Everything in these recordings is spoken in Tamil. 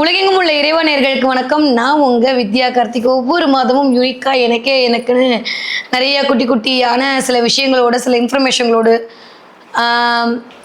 உலகெங்கும் உள்ள இறைவனர்களுக்கு வணக்கம். நான் உங்க வித்யா கார்த்திக். ஒவ்வொரு மாதமும் யூனிக்கா எனக்கே எனக்குன்னு நிறைய குட்டி குட்டியான சில விஷயங்களோட சில இன்ஃபர்மேஷன்களோடு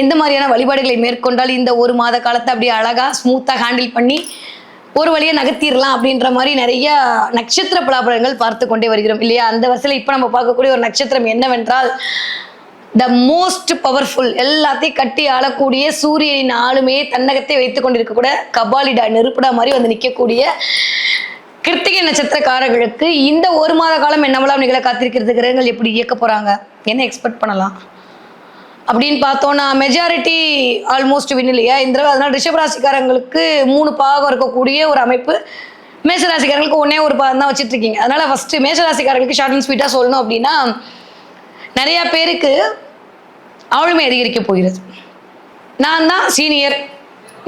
எந்த மாதிரியான வழிபாடுகளை மேற்கொண்டால் இந்த ஒரு மாத காலத்தை அப்படியே அழகா ஸ்மூத்தாக ஹேண்டில் பண்ணி ஒரு வழியை நகர்த்திடலாம் அப்படின்ற மாதிரி நிறைய நட்சத்திர பலாபலங்கள் பார்த்து கொண்டே வருகிறோம் இல்லையா? அந்த வரிசையில் இப்போ நம்ம பார்க்கக்கூடிய ஒரு நட்சத்திரம் என்னவென்றால் த மோஸ்ட் பவர்ஃபுல் எல்லாத்தையும் கட்டி ஆளக்கூடிய சூரியனின் ஆளுமையை தன்னகத்தை வைத்துக் கொண்டிருக்கக்கூட கபாலிடா நெருப்புடா மாதிரி வந்து நிற்கக்கூடிய கிருத்திகை நட்சத்திரக்காரர்களுக்கு இந்த ஒரு மாத காலம் என்னவெல்லாம் நிகழ காத்திருக்கிறது? கிரகங்கள் எப்படி இயக்க போகிறாங்க என்ன எக்ஸ்பெக்ட் பண்ணலாம்? அப்படின்னு பார்த்தோன்னா மெஜாரிட்டி ஆல்மோஸ்ட் வின் இல்லையா? இந்த தடவை அதனால ரிஷபராசிக்காரங்களுக்கு மூணு பாகம் இருக்கக்கூடிய ஒரு அமைப்பு. மேஷராசிக்காரங்களுக்கு ஒன்னே ஒரு பாகம் தான் வச்சுட்டு இருக்கீங்க. அதனால் ஃபஸ்ட்டு மேஷராசிக்காரங்களுக்கு ஷார்ட் அண்ட் ஸ்வீட்டாக சொல்லணும் அப்படின்னா நிறைய பேருக்கு ஆளுமை அதிகரிக்க போகிறது. நான் தான் சீனியர்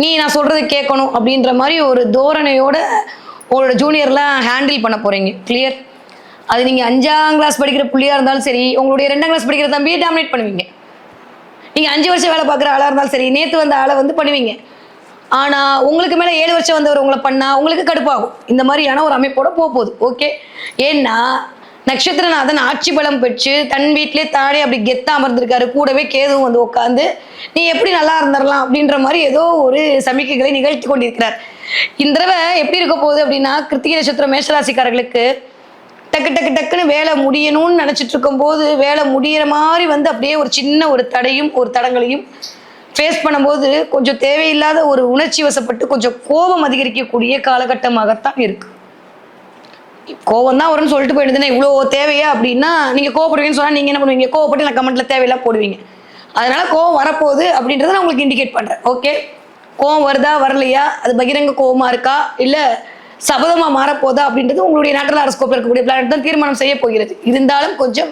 நீ நான் சொல்றது கேட்கணும் அப்படின்ற மாதிரி ஒரு தோரணையோட உங்களோட ஜூனியர்லாம் ஹேண்டில் பண்ண போறீங்க. கிளியர் அது நீங்க அஞ்சாம் கிளாஸ் படிக்கிற புள்ளியா இருந்தாலும் சரி உங்களுடைய ரெண்டாம் கிளாஸ் படிக்கிற தம்பியை டாமினேட் பண்ணுவீங்க. நீங்க அஞ்சு வருஷம் வேலை பார்க்குற ஆளாக இருந்தாலும் சரி நேற்று வந்த ஆளை வந்து பண்ணுவீங்க. ஆனால் உங்களுக்கு மேலே ஏழு வருஷம் வந்தவர் உங்களை பண்ணால் உங்களுக்கு கடுப்பாகும். இந்த மாதிரியான ஒரு அமைப்போட போக போகுது. ஓகே ஏன்னா நட்சத்திரநாதன் ஆட்சி பலம் பெற்று தன் வீட்டிலே தானே அப்படி கெத்தா அமர்ந்திருக்காரு. கூடவே கேதுவும் வந்து உட்காந்து நீ எப்படி நல்லா இருந்துடலாம் அப்படின்ற மாதிரி ஏதோ ஒரு சமிக்கைகளை நிகழ்த்தி கொண்டிருக்கிறார். இந்த தடவை எப்படி இருக்க போகுது அப்படின்னா கிருத்திகை நட்சத்திரம் மேஷராசிக்காரர்களுக்கு டக்கு டக்கு டக்குன்னு வேலை முடியணும்னு நினைச்சிட்டு இருக்கும்போது வேலை முடியிற மாதிரி வந்து அப்படியே ஒரு சின்ன ஒரு தடையும் ஒரு தடங்களையும் ஃபேஸ் பண்ணும்போது கொஞ்சம் தேவையில்லாத ஒரு உணர்ச்சி வசப்பட்டு கொஞ்சம் கோபம் அதிகரிக்கக்கூடிய காலகட்டமாகத்தான் இருக்குது கோவம் தான் வரும்னு சொல்லிட்டு போயிடுதுன்னா இவ்வளோ தேவையா அப்படின்னா நீங்கள் கோவப்படுவீங்கன்னு சொன்னால் நீங்கள் என்ன பண்ணுவீங்க? கோவப்பட்டு நான் கமெண்ட்டில் தேவையில்லாம் போடுவீங்க. அதனால கோவம் வரப்போகுது அப்படின்றத நான் உங்களுக்கு இண்டிகேட் பண்ணுறேன் ஓகே கோவம் வருதா வரலையா? அது பகிரங்க கோவமாக இருக்கா? இல்லை சபதமாக மாறப்போதா அப்படின்றது உங்களுடைய நேட்டல் அரஸ்கோப்பில் இருக்கக்கூடிய பிளானட் தான் தீர்மானம் செய்ய போகிறது. இருந்தாலும் கொஞ்சம்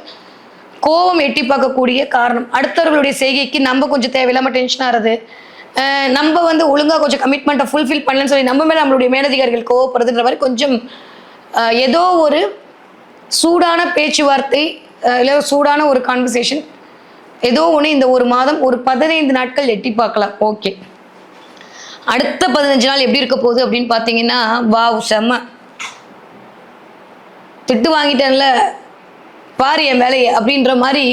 கோவம் எட்டி பார்க்கக்கூடிய காரணம். அடுத்தவர்களுடைய செய்கைக்கு நம்ம கொஞ்சம் தேவையில்லாமல் டென்ஷன் ஆகிறது நம்ம வந்து ஒழுங்காக கொஞ்சம் கமிட்மெண்ட்டை ஃபுல்ஃபில் பண்ணலன்னு சொல்லி நம்ம மேலே நம்மளுடைய மேலதிகாரிகள் கோவப்படுறதுன்ற மாதிரி கொஞ்சம் ஏதோ ஒரு சூடான பேச்சுவார்த்தை இல்லை சூடான ஒரு கான்வர்சேஷன் ஏதோ ஒன்று இந்த ஒரு மாதம் ஒரு பதினைந்து நாட்கள் எட்டி பார்க்கலாம். ஓகே அடுத்த பதினஞ்சு நாள் எப்படி இருக்க போகுது அப்படின்னு பார்த்தீங்கன்னா வாவ் செம்ம. திட்டு வாங்கிட்டேன்ல. பாரு என் வேலையை அப்படின்ற மாதிரி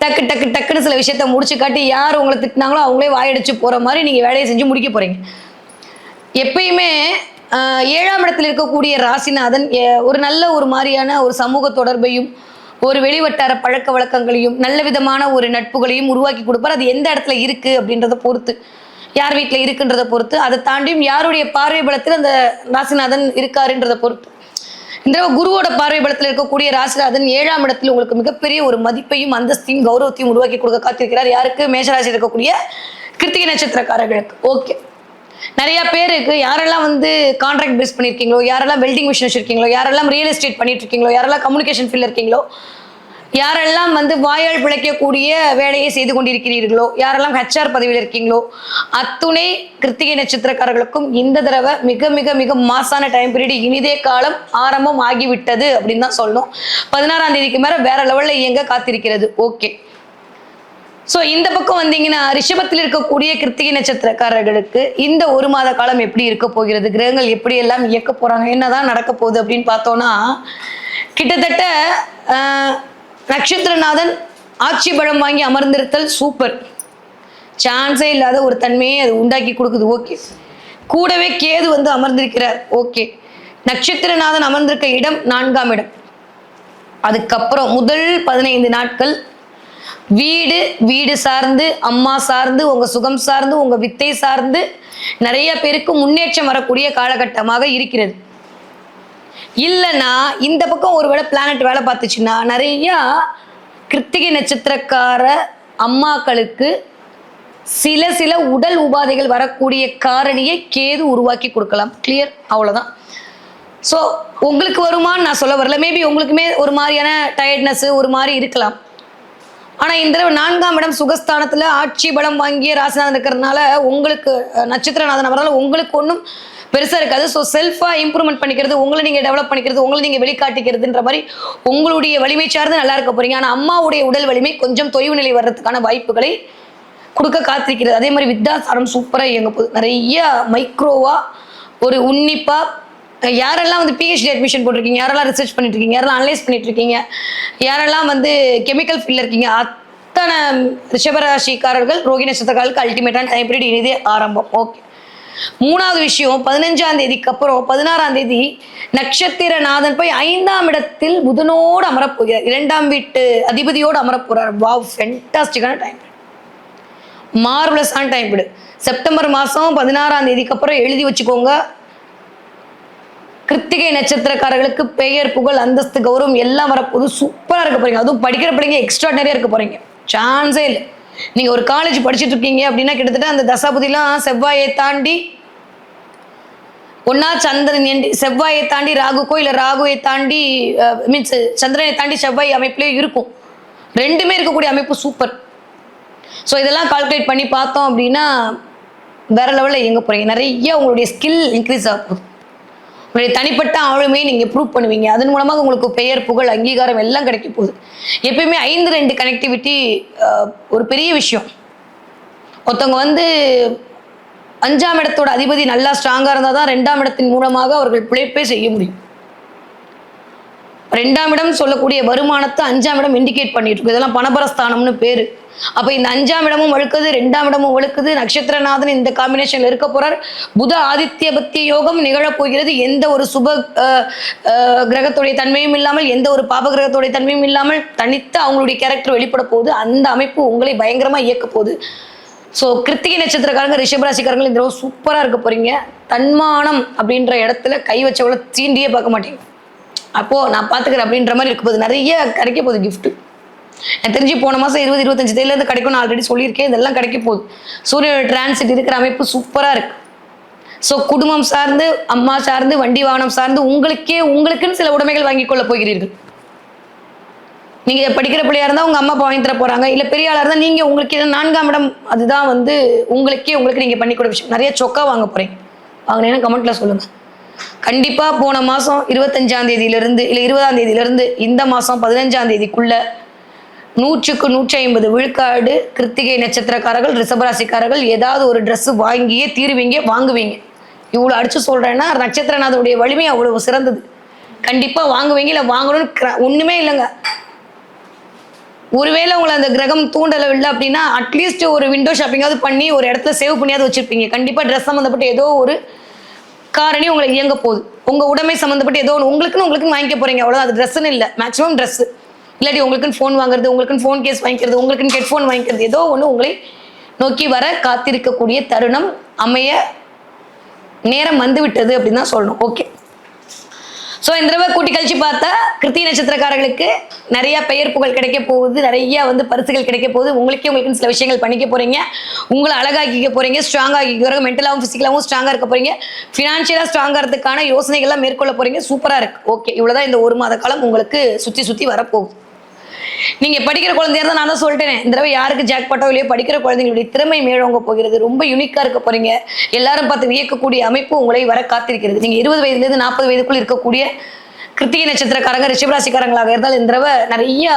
டக்கு டக்கு டக்குன்னு சில விஷயத்த முடிச்சு காட்டி யார் உங்களை திட்டினாங்களோ அவங்களே வாயடிச்சு போகிற மாதிரி நீங்கள் வேலையை செஞ்சு முடிக்க போகிறீங்க எப்பயுமே ஏழாம் இடத்தில் இருக்கக்கூடிய ராசிநாதன் ஒரு நல்ல ஒரு மாதிரியான ஒரு சமூக தொடர்பையும் ஒரு வெளிவட்டார பழக்க வழக்கங்களையும் நல்ல விதமான ஒரு நட்புகளையும் உருவாக்கி கொடுப்பார். அது எந்த இடத்துல இருக்கு அப்படின்றத பொறுத்து யார் வீட்டில் இருக்குன்றதை பொறுத்து அதை தாண்டியும் யாருடைய பார்வை பலத்தில் அந்த ராசிநாதன் இருக்காருன்றதை பொறுத்து. இந்த குருவோட பார்வை பலத்தில் இருக்கக்கூடிய ராசிநாதன் ஏழாம் இடத்தில் உங்களுக்கு மிகப்பெரிய ஒரு மதிப்பையும் அந்தஸ்தையும் கௌரவத்தையும் உருவாக்கி கொடுக்க காத்திருக்கிறார். யாருக்கு? மேஷராசி இருக்கக்கூடிய கிருத்திகை நட்சத்திரக்காரர்களுக்கு. ஓகே. நிறைய பேருக்கு யாரெல்லாம் வந்து கான்ட்ராக்ட் பேஸ் பண்ணியிருக்கீங்களோ யாரெல்லாம் வெல்டிங் மிஷின் வச்சிருக்கீங்களோ யாரெல்லாம் ரியல் எஸ்டேட் பண்ணிட்டு இருக்கீங்களோ யாரெல்லாம் கம்யூனிகேஷன் ஃபீல்ட் இருக்கீங்களோ யாரெல்லாம் வந்து வாயால் பிழைக்கக்கூடிய வேலையை செய்து கொண்டிருக்கிறீர்களோ யாரெல்லாம் ஹெச்ஆர் பதவியில் இருக்கீங்களோ அத்துணை கிருத்திகை நட்சத்திரக்காரர்களுக்கும் இந்த தடவை மிக மிக மிக மாசான டைம் பீரியட் இனிதே காலம் ஆரம்பம் ஆகிவிட்டது அப்படின்னு தான் சொல்லணும். பதினாறாம் தேதிக்கு மேலே வேற லெவலில் இயங்க காத்திருக்கிறது. ஓகே ஸோ இந்த பக்கம் வந்தீங்கன்னா ரிஷபத்தில் இருக்கக்கூடிய கிருத்திகை நட்சத்திரக்காரர்களுக்கு இந்த ஒரு மாத காலம் எப்படி இருக்க போகிறது? கிரகங்கள் எப்படி எல்லாம் இயக்க போறாங்க? என்னதான் நடக்க போகுது அப்படின்னு பார்த்தோம்னா கிட்டத்தட்ட நட்சத்திரநாதன் ஆட்சி பழம் வாங்கி அமர்ந்திருத்தல் சூப்பர் சான்ஸே இல்லாத ஒரு தன்மையை அது உண்டாக்கி கொடுக்குது. ஓகே கூடவே கேது வந்து அமர்ந்திருக்கிறார். ஓகே நட்சத்திரநாதன் அமர்ந்திருக்க இடம் நான்காம் இடம். அதுக்கப்புறம் முதல் பதினைந்து நாட்கள் வீடு வீடு சார்ந்து அம்மா சார்ந்து உங்க சுகம் சார்ந்து உங்க வித்தை சார்ந்து நிறைய பேருக்கு முன்னேற்றம் வரக்கூடிய காலகட்டமாக இருக்கிறது. இல்லைன்னா இந்த பக்கம் ஒருவேளை பிளானட் வேலை பார்த்துச்சுன்னா நிறைய கிருத்திகை நட்சத்திரக்கார அம்மாக்களுக்கு சில சில உடல் உபாதைகள் வரக்கூடிய காரணியை கேது உருவாக்கி கொடுக்கலாம். கிளியர் அவ்வளோதான் ஸோ உங்களுக்கு வருமான்னு நான் சொல்ல வரல. மேபி உங்களுக்குமே ஒரு மாதிரியான டயர்ட்னஸ் ஒரு மாதிரி இருக்கலாம். ஆனா இந்த தடவை நான்காம் இடம் சுகஸ்தானத்துல ஆட்சி பலம் வாங்கிய ராசிநாதன் இருக்கிறதுனால உங்களுக்கு நட்சத்திரநாதன் அவரால் உங்களுக்கு ஒன்றும் பெருசா இருக்காது. ஸோ செல்ஃபா இம்ப்ரூவ்மெண்ட் பண்ணிக்கிறது உங்களை நீங்க டெவலப் பண்ணிக்கிறது உங்களை நீங்க வெளிக்காட்டிக்கிறதுன்ற மாதிரி உங்களுடைய வலிமை சார்ந்து நல்லா இருக்க போறீங்க. ஆனா அம்மாவுடைய உடல் வலிமை கொஞ்சம் தொய்வு நிலை வர்றதுக்கான வாய்ப்புகளை கொடுக்க காத்திருக்கிறது. அதே மாதிரி வித்தாசாரம் சூப்பராக இயங்க போகுது. நிறைய மைக்ரோவா ஒரு உன்னிப்பா யாரெல்லாம் வந்து பிஹெச்டி அட்மிஷன் போட்டிருக்கீங்க? யாரெல்லாம் ரிசர்ச் பண்ணிட்டு இருக்கீங்க யாரெல்லாம் அனலைஸ் பண்ணிட்டு இருக்கீங்க யாரெல்லாம் வந்து கெமிக்கல் ஃபீல்டில் இருக்கீங்க? அத்தனை ரிஷபராசிக்காரர்கள் ரோகி நட்சத்திரக்காரர்களுக்கு அல்டிமேட்டான டைம் பீரியட் இனிதே ஆரம்பம். ஓகே மூணாவது விஷயம் பதினஞ்சாம் தேதிக்கு அப்புறம் பதினாறாம் தேதி நட்சத்திரநாதன் போய் ஐந்தாம் இடத்தில் புதனோடு அமரப்போகிறார் இரண்டாம் வீட்டு அதிபதியோடு அமரப்போறார் வாவ் ஃபென்டாஸ்டிக்கான டைம் மார்வலஸான டைம் செப்டம்பர் மாதம் பதினாறாம் தேதிக்கு அப்புறம் எழுதி வச்சுக்கோங்க. கிருத்திகை நட்சத்திரக்காரர்களுக்கு பெயர் புகழ் அந்தஸ்து கௌரவம் எல்லாம் வரப்போது சூப்பராக இருக்க போறீங்க. அதுவும் படிக்கிற பிள்ளைங்க எக்ஸ்ட்ராடனரியாக இருக்க போறீங்க. சான்ஸே இல்லை. நீங்கள் ஒரு காலேஜ் படிச்சுட்டு இருக்கீங்க அப்படின்னா கிட்டத்தட்ட அந்த தசாபதிலாம் செவ்வாயை தாண்டி ஒன்னா சந்திரன் எண்டி செவ்வாயை தாண்டி ராகுக்கோ இல்லை ராகுவை தாண்டி மீன்ஸ் சந்திரனை தாண்டி செவ்வாய் அமைப்புலேயே இருக்கும். ரெண்டுமே இருக்கக்கூடிய அமைப்பு சூப்பர் ஸோ இதெல்லாம் கால்குலேட் பண்ணி பார்த்தோம் அப்படின்னா வேற லெவலில் எங்க போகிறீங்க நிறைய உங்களுடைய ஸ்கில் இன்க்ரீஸ் ஆகும் உங்களுடைய தனிப்பட்ட ஆளுமையை நீங்கள் ப்ரூவ் பண்ணுவீங்க. அதன் மூலமாக உங்களுக்கு பெயர் புகழ் அங்கீகாரம் எல்லாம் கிடைக்க போகுது. எப்பயுமே ஐந்து ரெண்டு கனெக்டிவிட்டி ஒரு பெரிய விஷயம். ஒருத்தவங்க வந்து அஞ்சாம் இடத்தோட அதிபதி நல்லா ஸ்ட்ராங்காக இருந்தால் தான் ரெண்டாம் இடத்தின் மூலமாக அவர்கள் பிழைப்பே செய்ய முடியும். ரெண்டாம் இடம் சொல்லக்கூடிய வருமானத்தை அஞ்சாம் இடம் இண்டிகேட் பண்ணிட்டு இருக்கு. இதெல்லாம் பணபரஸ்தானம்னு பேரு. அப்ப இந்த அஞ்சாம் இடமும் வழுக்குது ரெண்டாம் இடமும் வழுக்குது. நட்சத்திரநாதன் இந்த காம்பினேஷன்ல இருக்க போறார். புத ஆதித்ய பத்திய யோகம் நிகழப் போகிறது. எந்த ஒரு சுப கிரகத்துடைய தன்மையும் இல்லாமல் எந்த ஒரு பாப கிரகத்துடைய தன்மையும் இல்லாமல் தனித்து அவங்களுடைய கேரக்டர் வெளிப்பட போகுது. அந்த அமைப்பு உங்களை பயங்கரமா இயக்க போகுது. ஸோ கிருத்திகை நட்சத்திரக்காரங்க ரிஷபராசிக்காரங்க இந்த தடவை சூப்பராக இருக்க போறீங்க. தன்மானம் அப்படின்ற இடத்துல கை வச்சவளை தீண்டியே பார்க்க மாட்டேங்க. அப்போ நான் பார்த்துக்கிறேன் அப்படின்ற மாதிரி இருக்க போகுது நிறைய கிடைக்க போகுது கிஃப்ட்டு எனக்கு தெரிஞ்சு போன மாதம் இருபது இருபத்தஞ்சு தேதியிலேருந்து கிடைக்கும் நான் ஆல்ரெடி சொல்லியிருக்கேன். இதெல்லாம் கிடைக்க போகுது. சூரியனோட டிரான்சிட் இருக்கிற அமைப்பு சூப்பராக இருக்கு. ஸோ குடும்பம் சார்ந்து அம்மா சார்ந்து வண்டி வாகனம் சார்ந்து உங்களுக்கே உங்களுக்குன்னு சில உடைமைகள் வாங்கிக் கொள்ள போகிறீர்கள். நீங்க படிக்கிற பிள்ளையா இருந்தா உங்க அம்மா அப்பா வாங்கி தர போறாங்க. இல்ல பெரிய ஆளா இருந்தா நீங்க உங்களுக்கு நான்காம் இடம் அதுதான் வந்து உங்களுக்கே உங்களுக்கு நீங்க பண்ணி கொடுக்க விஷயம். நிறைய சொக்கா வாங்க போறீங்க. வாங்கினேன்னு கமெண்ட்ல சொல்லுங்க. கண்டிப்பா போன மாசம் இருபத்தஞ்சாம் தேதியில இருந்து இல்ல இருபதாம் தேதியில இருந்து இந்த மாசம் பதினஞ்சாம் தேதிக்குள்ள நூற்றுக்கு நூற்றி ஐம்பது விழுக்காடு கிருத்திகை நட்சத்திரக்காரர்கள் ரிஷபராசிக்காரர்கள் ஏதாவது ஒரு ட்ரெஸ் வாங்கியே தீருவீங்க வாங்குவீங்க. இவ்வளோ அடிச்சு சொல்றேன்னா நட்சத்திரநாதனுடைய வலிமை அவ்வளவு சிறந்தது. கண்டிப்பா வாங்குவீங்க இல்லை வாங்கணும்னு கிர- ஒண்ணுமே இல்லைங்க. ஒருவேளை உங்களை அந்த கிரகம் தூண்டலவில்லை அப்படின்னா அட்லீஸ்ட் ஒரு விண்டோ ஷாப்பிங்காவது பண்ணி ஒரு இடத்துல சேவ் பண்ணியாவது வச்சிருப்பீங்க. கண்டிப்பா ட்ரெஸ் சம்மந்தப்பட்ட ஏதோ ஒரு காரணி உங்களை இயங்க போகுது. உங்க உடைமை சம்மந்தப்பட்ட ஏதோ ஒன்று உங்களுக்குன்னு உங்களுக்குன்னு வாங்கிக்க போறீங்க. அவ்வளோ அது ட்ரெஸ்ஸுன்னு இல்லை. மேக்ஸிமம் ட்ரெஸ் இல்லாட்டி உங்களுக்குன்னு ஃபோன் வாங்குறது உங்களுக்குன்னு ஃபோன் கேஸ் வாங்கிக்கிறது உங்களுக்குன்னு ஹெட்ஃபோன் வாங்கிக்கிறது ஏதோ ஒன்று உங்களை நோக்கி வர காத்திருக்கக்கூடிய தருணம் அமைய நேரம் வந்து விட்டது அப்படின்னு தான் சொல்லணும். ஓகே ஸோ இந்த தடவை கூட்டி கழிச்சு பார்த்தா கிருத்தி நட்சத்திரக்காரர்களுக்கு நிறைய பெயர் புகழ் கிடைக்க போகுது. நிறைய வந்து பரிசுகள் கிடைக்க போகுது. உங்களுக்கே உங்களுக்கு சில விஷயங்கள் பண்ணிக்க போறீங்க. உங்களை அழகாக்கிக்க போறீங்க. ஸ்ட்ராங் ஆகிக்க போறீங்க மென்டலாகவும் ஃபிசிக்கலாகவும் ஸ்ட்ராங்காக இருக்க போறீங்க. ஃபினான்ஷியலாக ஸ்ட்ராங் ஆகிறதுக்கான யோசனைகள்லாம் மேற்கொள்ள போறீங்க. சூப்பராக இருக்கு. ஓகே இவ்வளோதான் இந்த ஒரு மாத காலம் உங்களுக்கு சுற்றி சுற்றி வரப்போகுது. நீங்க படிக்கிற குழந்தையா இருந்தா நான் தான் சொல்லிட்டேன். இந்த தடவை யாருக்கு ஜாக் பட்டோ இல்லையோ படிக்கிற குழந்தைங்களுடைய திறமை மேலோங்க போகிறது. ரொம்ப யூனிக்கா இருக்க போறீங்க. எல்லாரும் பார்த்து வியக்கக்கூடிய அமைப்பு உங்களை வர காத்திருக்கிறது. நீங்க இருபது வயதுல இருந்து நாற்பது வயதுக்குள் இருக்கக்கூடிய கிருத்திகை நட்சத்திரக்காரங்க ரிஷபராசிக்காரங்களாக இருந்தால் இந்த தடவை நிறைய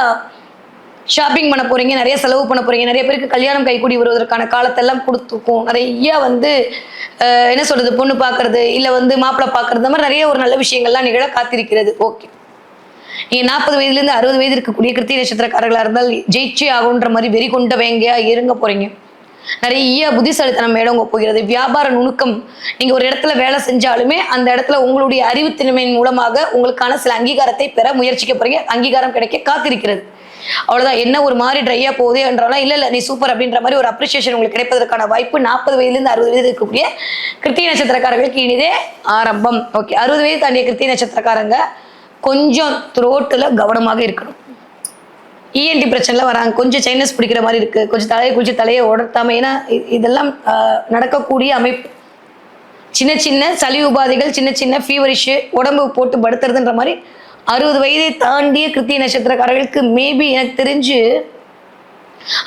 ஷாப்பிங் பண்ண போறீங்க நிறைய செலவு பண்ண போறீங்க. நிறைய பேருக்கு கல்யாணம் கைக்கூடி வருவதற்கான காலத்தெல்லாம் கொடுத்துருக்கும். நிறைய வந்து என்ன சொல்றது பொண்ணு பார்க்கறது இல்லை வந்து மாப்பிள்ளை பார்க்கறது இந்த மாதிரி நிறைய ஒரு நல்ல விஷயங்கள்லாம் நிகழ காத்திருக்கிறது. ஓகே நீங்க நாற்பது வயதுல இருந்து அறுபது வயது இருக்கக்கூடிய கிருத்திய நட்சத்திரக்காரர்களா இருந்தால் ஜெயிச்சே ஆகுன்ற மாதிரி வெறி கொண்டவங்க இருங்க போறீங்க. நிறைய புத்திசாலித்தனம் மேலோங்க போகிறது. வியாபார நுணுக்கம். நீங்க ஒரு இடத்துல வேலை செஞ்சாலுமே அந்த இடத்துல உங்களுடைய அறிவுத்திறமையின் மூலமாக உங்களுக்கான சில அங்கீகாரத்தை பெற முயற்சிக்க போறீங்க. அங்கீகாரம் கிடைக்க காத்திருக்கிறது. அவ்வளவுதான். என்ன ஒரு மாதிரி ட்ரையா போகுது என்றாலும் இல்ல இல்ல நீ சூப்பர் அப்படின்ற மாதிரி ஒரு அப்ரிசியேஷன் உங்களுக்கு கிடைப்பதற்கான வாய்ப்பு நாற்பது வயதுலேருந்து அறுபது வயது இருக்கக்கூடிய கிருத்திய நட்சத்திரக்காரர்களுக்கு இனிதே ஆரம்பம். ஓகே அறுபது வயது தாண்டிய கிருத்திய நட்சத்திரக்காரங்க கொஞ்சம் த்ரோட்டில் கவனமாக இருக்கணும். இஎன்டி பிரச்சனைலாம் வராங்க. கொஞ்சம் சைனஸ் பிடிக்கிற மாதிரி இருக்குது கொஞ்சம் தலையை குளிச்சு தலையை உடர்த்தாம ஏன்னா இதெல்லாம் நடக்கக்கூடிய அமைப்பு. சின்ன சின்ன சளி உபாதைகள் சின்ன சின்ன ஃபீவரிஷு உடம்பு போட்டு படுத்துறதுன்ற மாதிரி அறுபது வயதை தாண்டிய கிருத்திய நட்சத்திரக்காரர்களுக்கு மேபி எனக்கு தெரிஞ்சு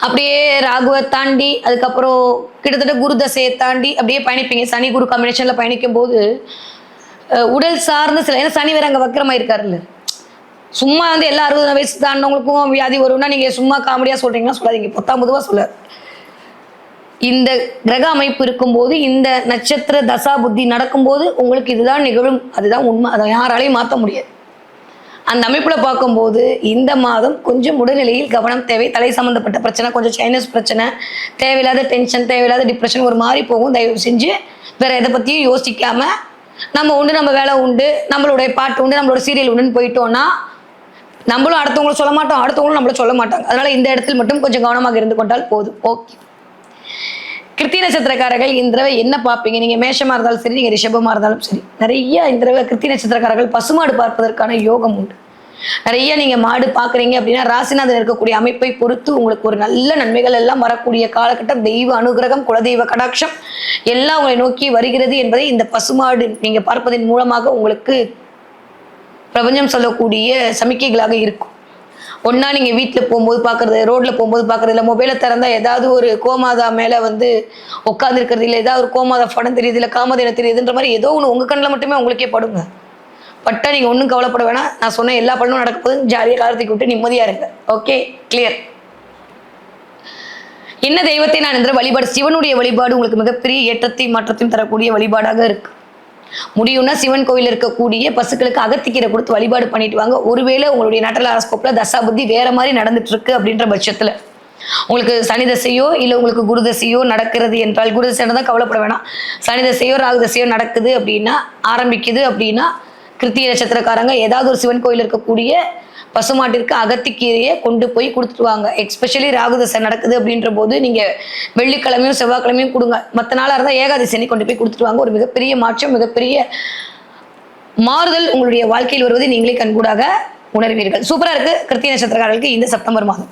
அப்படியே ராகுவை தாண்டி அதுக்கப்புறம் கிட்டத்தட்ட குரு தசையை தாண்டி அப்படியே பயணிப்பீங்க. சனி குரு காம்பினேஷனில் பயணிக்கும் போது உடல் சார்ந்த சில ஏன்னா சனி வேற அங்க இருக்காருல்ல. சும்மா வந்து எல்லா அறுபது வயசு தாண்டவங்களுக்கும் வியாதி வரும்னா நீங்கள் சும்மா காமெடியாக சொல்கிறீங்கன்னா சொல்லாதீங்க. பத்தாம் சொல்ல. இந்த கிரக அமைப்பு இருக்கும்போது இந்த நட்சத்திர தசா புத்தி நடக்கும்போது உங்களுக்கு இதுதான் நிகழும். அதுதான் உண்மை. அதை யாராலையும் மாற்ற முடியாது. அந்த அமைப்பில் பார்க்கும்போது இந்த மாதம் கொஞ்சம் உடல்நிலையில் கவனம் தேவை. தலை சம்மந்தப்பட்ட பிரச்சனை கொஞ்சம் சைனஸ் பிரச்சனை தேவையில்லாத டென்ஷன் தேவையில்லாத டிப்ரெஷன் ஒரு மாதிரி போகும். தயவு செஞ்சு வேற எதை பற்றியும் யோசிக்காமல் நம்ம உண்டு நம்ம வேலை உண்டு நம்மளுடைய பாட்டு உண்டு நம்மளோட சீரியல் உண்டுன்னு போயிட்டோம்னா நம்மளும் அடுத்தவங்கள சொல்ல மாட்டோம் அடுத்தவங்களும் நம்மள சொல்ல மாட்டாங்க. அதனால இந்த இடத்தில் மட்டும் கொஞ்சம் கவனமாக இருந்து கொண்டால் போதும். ஓகே கிருத்தி நட்சத்திரக்காரர்கள் இந்த தடவை என்ன பார்ப்பீங்க? நீங்க மேஷமா இருந்தாலும் சரி நீங்க ரிஷபமா இருந்தாலும் சரி. நிறைய இந்த தடவை கிருத்திய நட்சத்திரக்காரர்கள் பசுமாடு பார்ப்பதற்கான யோகம் உண்டு. நிறைய நீங்க மாடு பாக்குறீங்க அப்படின்னா ராசிநாதன் இருக்கக்கூடிய அமைப்பை பொறுத்து உங்களுக்கு ஒரு நல்ல நன்மைகள் எல்லாம் வரக்கூடிய காலகட்டம் தெய்வ அனுகிரகம் குலதெய்வ கடாட்சம் எல்லாம் உங்களை நோக்கி வருகிறது என்பதை இந்த பசுமாடு நீங்க பார்ப்பதன் மூலமாக உங்களுக்கு பிரபஞ்சம் சொல்லக்கூடிய சமிக்கைகளாக இருக்கும். ஒன்றா நீங்கள் வீட்டில் போகும்போது பார்க்குறது ரோட்டில் போகும்போது பார்க்குறது இல்லை மொபைலை திறந்தா ஏதாவது ஒரு கோமாதா மேலே வந்து உட்காந்துருக்கிறது இல்லை ஏதாவது ஒரு கோமாதா படம் தெரியுது இல்லை காமதேனம் தெரியுதுன்ற மாதிரி ஏதோ ஒன்று உங்கள் கண்ணில் மட்டுமே உங்களுக்கே படுங்க. பட்டா நீங்கள் ஒன்றும் கவலைப்பட வேணாம். நான் சொன்ன எல்லா படமும் நடக்க போது ஜாலியாக காலத்துக்கு விட்டு நிம்மதியாக இருங்க. ஓகே கிளியர் என்ன தெய்வத்தை நான் என்ற வழிபாடு? சிவனுடைய வழிபாடு உங்களுக்கு மிகப்பெரிய ஏற்றத்தையும் மாற்றத்தையும் தரக்கூடிய வழிபாடாக இருக்கு. முடியும்னா சிவன் கோயில் இருக்கக்கூடிய பசுக்களுக்கு அகத்திக்கீரை கொடுத்து வழிபாடு பண்ணிட்டு வாங்க. ஒருவேளை உங்களுடைய நட்டல அரஸ்கோப்ல தசா புத்தி வேற மாதிரி நடந்துட்டு இருக்கு அப்படின்ற பட்சத்தில். உங்களுக்கு சனி தசையோ இல்லை உங்களுக்கு குரு தசையோ நடக்கிறது என்றால் குரு தசை தான் கவலைப்பட வேணாம். சனி தசையோ ராகு தசையோ நடக்குது அப்படின்னா ஆரம்பிக்குது அப்படின்னா கிருத்திய நட்சத்திரக்காரங்க ஏதாவது ஒரு சிவன் கோயில் இருக்கக்கூடிய பசுமாட்டிற்கு அகத்திக்கீரையை கொண்டு போய் கொடுத்துட்டு வாங்க. எக்ஸ்பெஷலி ராகுதசை நடக்குது அப்படின்ற போது நீங்கள் வெள்ளிக்கிழமையும் செவ்வாய்க்கிழமையும் கொடுங்க. மற்ற நாளாக இருந்தால் ஏகாதசனி கொண்டு போய் கொடுத்துட்டு வாங்க. ஒரு மிகப்பெரிய மாற்றம் மிகப்பெரிய மாறுதல் உங்களுடைய வாழ்க்கையில் வருவதை நீங்களே கண்கூடாக உணர்வீர்கள். சூப்பராக இருக்குது கிருத்திய நட்சத்திரக்காரர்களுக்கு இந்த செப்டம்பர் மாதம்.